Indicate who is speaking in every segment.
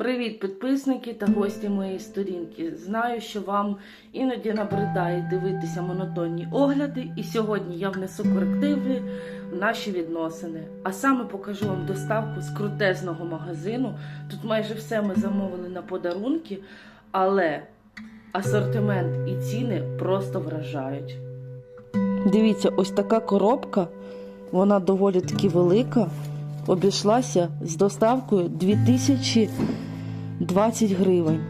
Speaker 1: Привіт, підписники та гості моєї сторінки. Знаю, що вам іноді набридає дивитися монотонні огляди, і сьогодні я внесу корективи в наші відносини. А саме покажу вам доставку з крутезного магазину. Тут майже все ми замовили на подарунки, але асортимент і ціни просто вражають. Дивіться, ось така коробка, вона доволі таки велика. Обійшлася з доставкою 2020 гривень.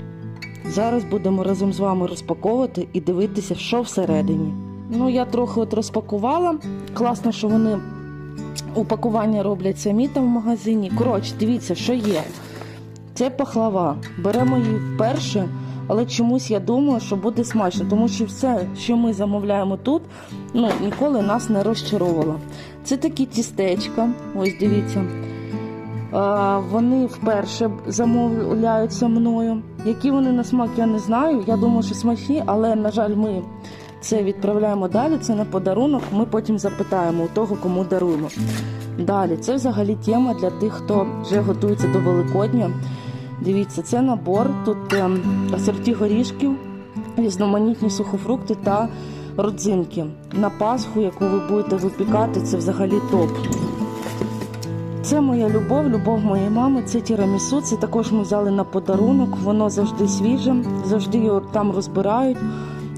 Speaker 1: Зараз будемо разом з вами розпаковувати і дивитися, що всередині. Ну, я трохи от розпакувала. Класно, що вони упакування роблять самі там в магазині. Коротше, дивіться, що є. Це пахлава. Беремо її вперше, але чомусь я думаю, що буде смачно, тому що все, що ми замовляємо тут, ну, ніколи нас не розчаровувало. Це такі тістечка, ось дивіться. А, вони вперше замовляються мною. Які вони на смак, я не знаю. Я думаю, що смачні, але, на жаль, ми це відправляємо далі. Це на подарунок. Ми потім запитаємо у того, кому даруємо. Далі, це взагалі тема для тих, хто вже готується до Великодня. Дивіться, це набор. Тут ем, асорті горішків, різноманітні сухофрукти та родзинки. На Пасху, яку ви будете випікати, це взагалі топ. Це моя любов, любов моєї мами, це тірамісу. Це також ми взяли на подарунок. Воно завжди свіже, завжди його там розбирають,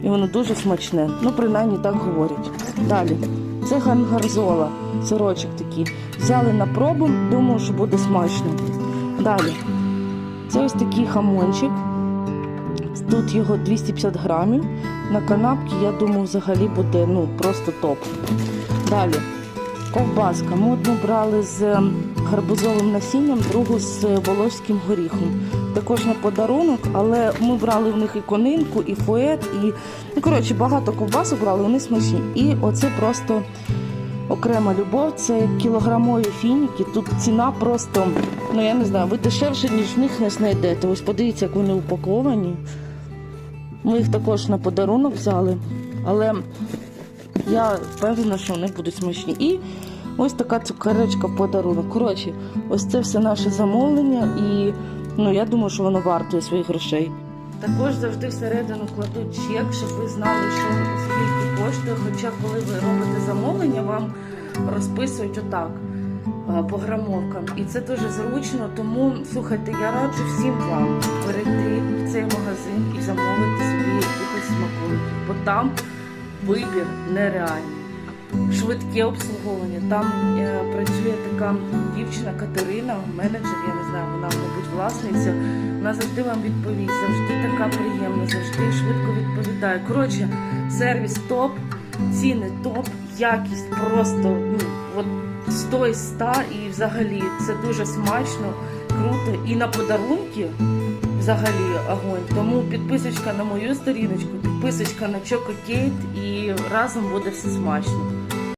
Speaker 1: і воно дуже смачне. Ну, принаймні так говорять. Далі. Це гангарзола, сирочок такий. Взяли на пробу, думаю, що буде смачно. Далі. Це ось такий хамончик. Тут його 250 грамів. На канапки, я думаю, взагалі буде ну, просто топ. Далі. Ковбаска. Ми одну брали з ем, гарбузовим насінням, другу з е, волоським горіхом. Також на подарунок, але ми брали в них і конинку, і фует, і ну, коротше, багато ковбасок брали, вони смачні. І оце просто окрема любов. Це кілограмові фініки. Тут ціна просто, ну я не знаю, ви дешевше, ніж в них не знайдете. Ось подивіться, як вони упаковані. Ми їх також на подарунок взяли, але я впевнена, що вони будуть смачні. І ось така цукерочка в подарунок. Коротше, ось це все наше замовлення, і ну, я думаю, що воно вартує своїх грошей. Також завжди всередину кладуть чек, щоб ви знали, що скільки коштує. Хоча, коли ви робите замовлення, вам розписують отак е, по грамовкам. І це дуже зручно. Тому слухайте, я раджу всім вам перейти в цей магазин і замовити собі якихось смаколиків, бо там вибір нереальний. Швидке обслуговування. Там е, працює така дівчина Катерина, менеджер, я не знаю, вона, мабуть, власниця. Вона завжди вам відповість, завжди така приємна, завжди швидко відповідає. Коротше, сервіс топ, ціни топ, якість просто ну, от 100 із 100 і взагалі це дуже смачно, круто. І на подарунки взагалі огонь. Тому підписочка на мою сторіночку, підписочка на Чоко Кейт і разом буде все смачно.